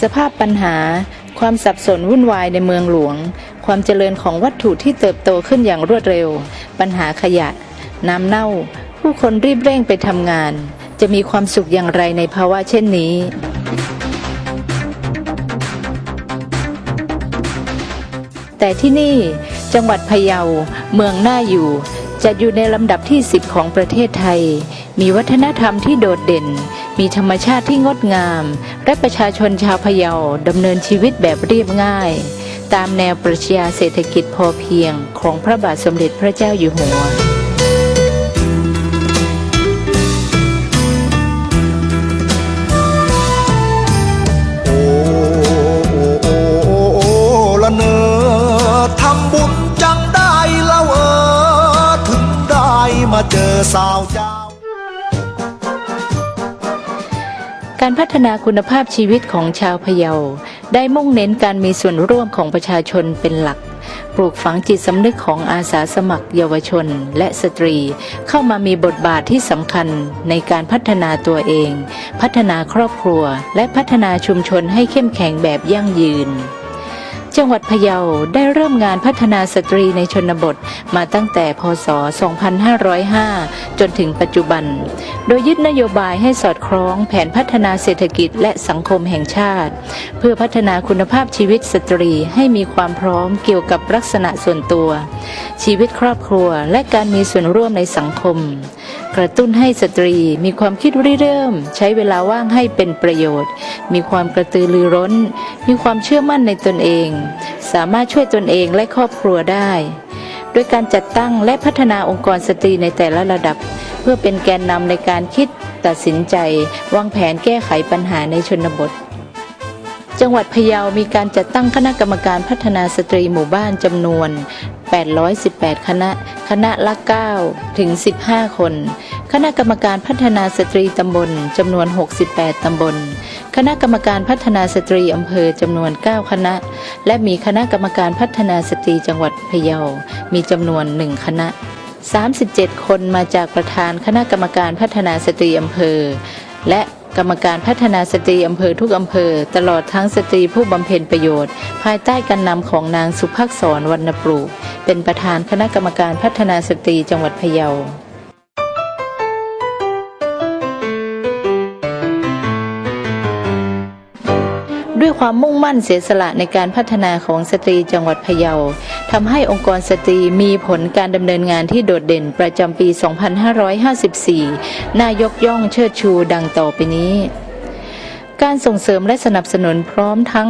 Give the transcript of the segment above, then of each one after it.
สภาพปัญหา ความสับสนวุ่นวายในเมืองหลวง ความเจริญของวัตถุที่เติบโตขึ้นอย่างรวดเร็ว ปัญหาขยะ น้ำเน่า ผู้คนรีบเร่งไปทำงาน จะมีความสุขอย่างไรในภาวะเช่นนี้แต่ที่นี่จังหวัดพะเยา เมืองน่าอยู่ จะอยู่ในลำดับที่ 10 ของประเทศไทย มีวัฒนธรรมที่โดดเด่น มีธรรมชาติที่งดงาม และประชาชนชาวพะเยาดำเนินชีวิตแบบเรียบง่าย ตามแนวปรัชญาเศรษฐกิจพอเพียงของพระบาทสมเด็จพระเจ้าอยู่หัวโอ้โอ้โอ้โอ้โอ้ละเนอทำบุญจังได้เล่าเออถึงได้มาเจอสาวเจ้า การพัฒนาคุณภาพชีวิตของชาวพะเยา ได้มุ่งเน้นการมีส่วนร่วมของประชาชนเป็นหลัก ปลูกฝังจิตสำนึกของอาสาสมัคร เยาวชน และสตรี เข้ามามีบทบาทที่สำคัญในการพัฒนาตัวเอง พัฒนาครอบครัว และพัฒนาชุมชนให้เข้มแข็งแบบยั่งยืน จังหวัดพะเยาได้เริ่มงานพัฒนาสตรีในชนบทมาตั้งแต่พศ 2505 จนถึงปัจจุบัน โดยยึดนโยบายให้สอดคล้องแผนพัฒนาเศรษฐกิจและสังคมแห่งชาติ เพื่อพัฒนาคุณภาพชีวิตสตรีให้มีความพร้อมเกี่ยวกับลักษณะส่วนตัว ชีวิตครอบครัวและการมีส่วนร่วมในสังคม กระตุ้นให้สตรีมีความคิดริเริ่ม ใช้เวลาว่างให้เป็นประโยชน์ มีความกระตือรือร้น มีความเชื่อมั่นในตนเอง สามารถช่วยตนเองและครอบครัวได้ โดยการจัดตั้งและพัฒนาองค์กรสตรีในแต่ละระดับ เพื่อเป็นแกนนำในการคิดตัดสินใจ วางแผนแก้ไขปัญหาในชนบท จังหวัดพะเยามีการจัดตั้งคณะกรรมการพัฒนาสตรีหมู่บ้านจำนวน 818 คณะ คณะละ 9 ถึง 15 คน คณะกรรมการพัฒนาสตรีตำบลจำนวน 68 ตำบล คณะกรรมการพัฒนาสตรีอำเภอจำนวน 9 คณะ และมีคณะกรรมการพัฒนาสตรีจังหวัดพะเยา มีจำนวน 1 คณะ 37 คนมาจากประธานคณะกรรมการพัฒนาสตรีอำเภอ และ กรรมการพัฒนาสตรีอำเภอทุกอำเภอ ตลอดทั้งสตรีผู้บำเพ็ญประโยชน์ ภายใต้การนำของนางสุภักษรวรรณปลูก เป็นประธานคณะกรรมการพัฒนาสตรีจังหวัดพะเยา ความมุ่งมั่นเสียสละในการพัฒนาของสตรีจังหวัดพะเยาทำให้องค์กรสตรีมีผลการดำเนินงานที่โดดเด่นประจำปี 2554 น่ายกย่องเชิดชูดังต่อไปนี้ การส่งเสริมและสนับสนุนพร้อมทั้ง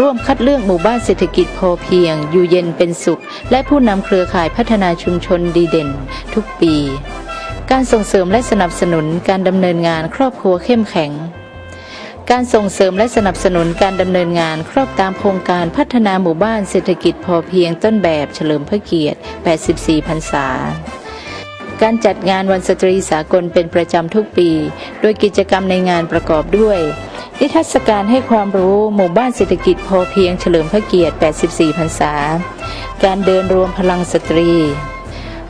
ร่วมคัดเลือกหมู่บ้านเศรษฐกิจพอเพียง อยู่เย็นเป็นสุข และผู้นำเครือข่ายพัฒนาชุมชนดีเด่น ทุกปี การส่งเสริมและสนับสนุนการดำเนินงานครอบครัวเข้มแข็ง การส่งเสริมและสนับสนุนการดำเนินงานครอบตามโครงการพัฒนาหมู่บ้านเศรษฐกิจพอเพียงต้นแบบเฉลิมพระเกียรติ 84 พรรษา การจัดงานวันสตรีสากลเป็นประจำทุกปี โดยกิจกรรมในงานประกอบด้วย นิทรรศการให้ความรู้หมู่บ้านเศรษฐกิจพอเพียงเฉลิมพระเกียรติ 84 พรรษา การเดินรวมพลังสตรี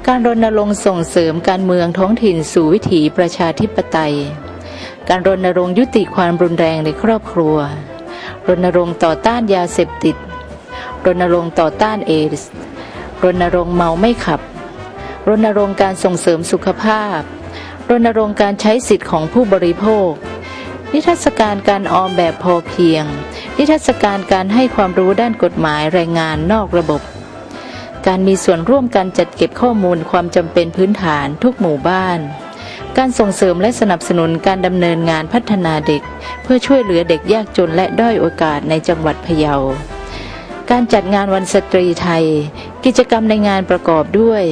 การรณรงค์ส่งเสริมการเมืองท้องถิ่นสู่วิถีประชาธิปไตย การรณรงค์ยุติความรุนแรงในครอบครัว รณรงค์ต่อต้านยาเสพติด รณรงค์ต่อต้านเอส รณรงค์เมาไม่ขับ รณรงค์การส่งเสริมสุขภาพ รณรงค์การใช้สิทธิ์ของผู้บริโภค นิทรรศการการออมแบบพอเพียง นิทรรศการการให้ความรู้ด้านกฎหมายแรงงานนอกระบบการมีส่วนร่วมการจัดเก็บข้อมูลความจำเป็นพื้นฐานทุกหมู่บ้าน การส่งเสริมและสนับสนุนการดำเนินงานพัฒนาเด็ก เพื่อช่วยเหลือเด็กยากจนและด้อยโอกาสในจังหวัดพะเยา การจัดงานวันสตรีไทย กิจกรรมในงานประกอบด้วย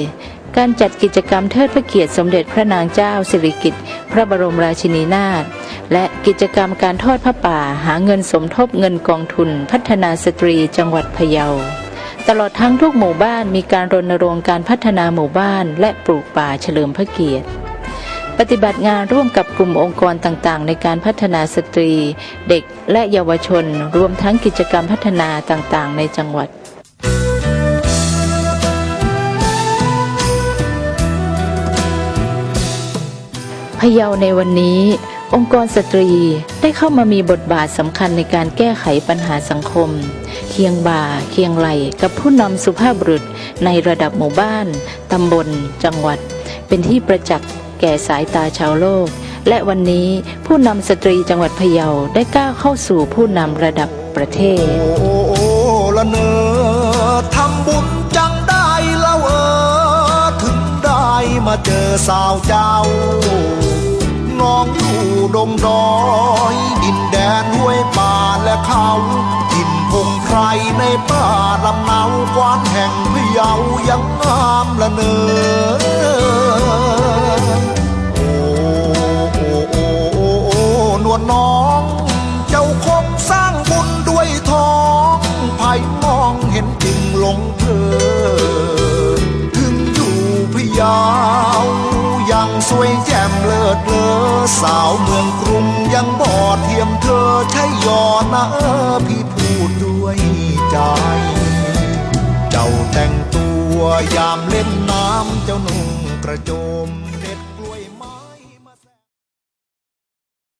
การจัดกิจกรรมเทิดพระเกียรติสมเด็จพระนางเจ้าสิริกิติ์พระบรมราชินีนาถและกิจกรรมการทอดพระป่าหาเงินสมทบเงินกองทุน พัฒนาสตรีจังหวัดพะเยา ตลอดทั้งทุกหมู่บ้านมีการรณรงค์การพัฒนาหมู่บ้าน และปลูกป่าเฉลิมพระเกียรติ ปฏิบัติงานร่วมกับกลุ่มองค์กรต่างๆ ในการพัฒนาสตรี เด็กและเยาวชน รวมทั้งกิจกรรมพัฒนาต่างๆ ในจังหวัดพะเยาในวันนี้ องค์กรสตรีได้เข้ามามีบทบาทสำคัญในการแก้ไขปัญหาสังคม เคียงบ่าเคียงไหลกับผู้นำสุภาพบุรุษในระดับหมู่บ้าน ตำบล จังหวัด เป็นที่ประจักษ์ แก่สายตาชาวโลก และวันนี้ผู้นำสตรีจังหวัดพะเยาได้ก้าวเข้าสู่ผู้นำระดับประเทศ โอ้โอละเนอทำบุญจังได้ล้วเออถึงได้มาเจอสาวเจ้าน้องอยู่ดงดอย ดินแดนห้วยป่าและเขาดินพงไพรในป่าลำเนากวานแห่งพะเยายังงามละเนอ จึงเธอ ถึงอยู่พยาวยังสวยแจ่มเลิศเลอสาวเมืองกรุงยังบอดเทียมเธอใช่ยอนะพี่พูดด้วยใจ เจ้าแต่งตัวยามเล่นน้ำเจ้านุ่งกระโจม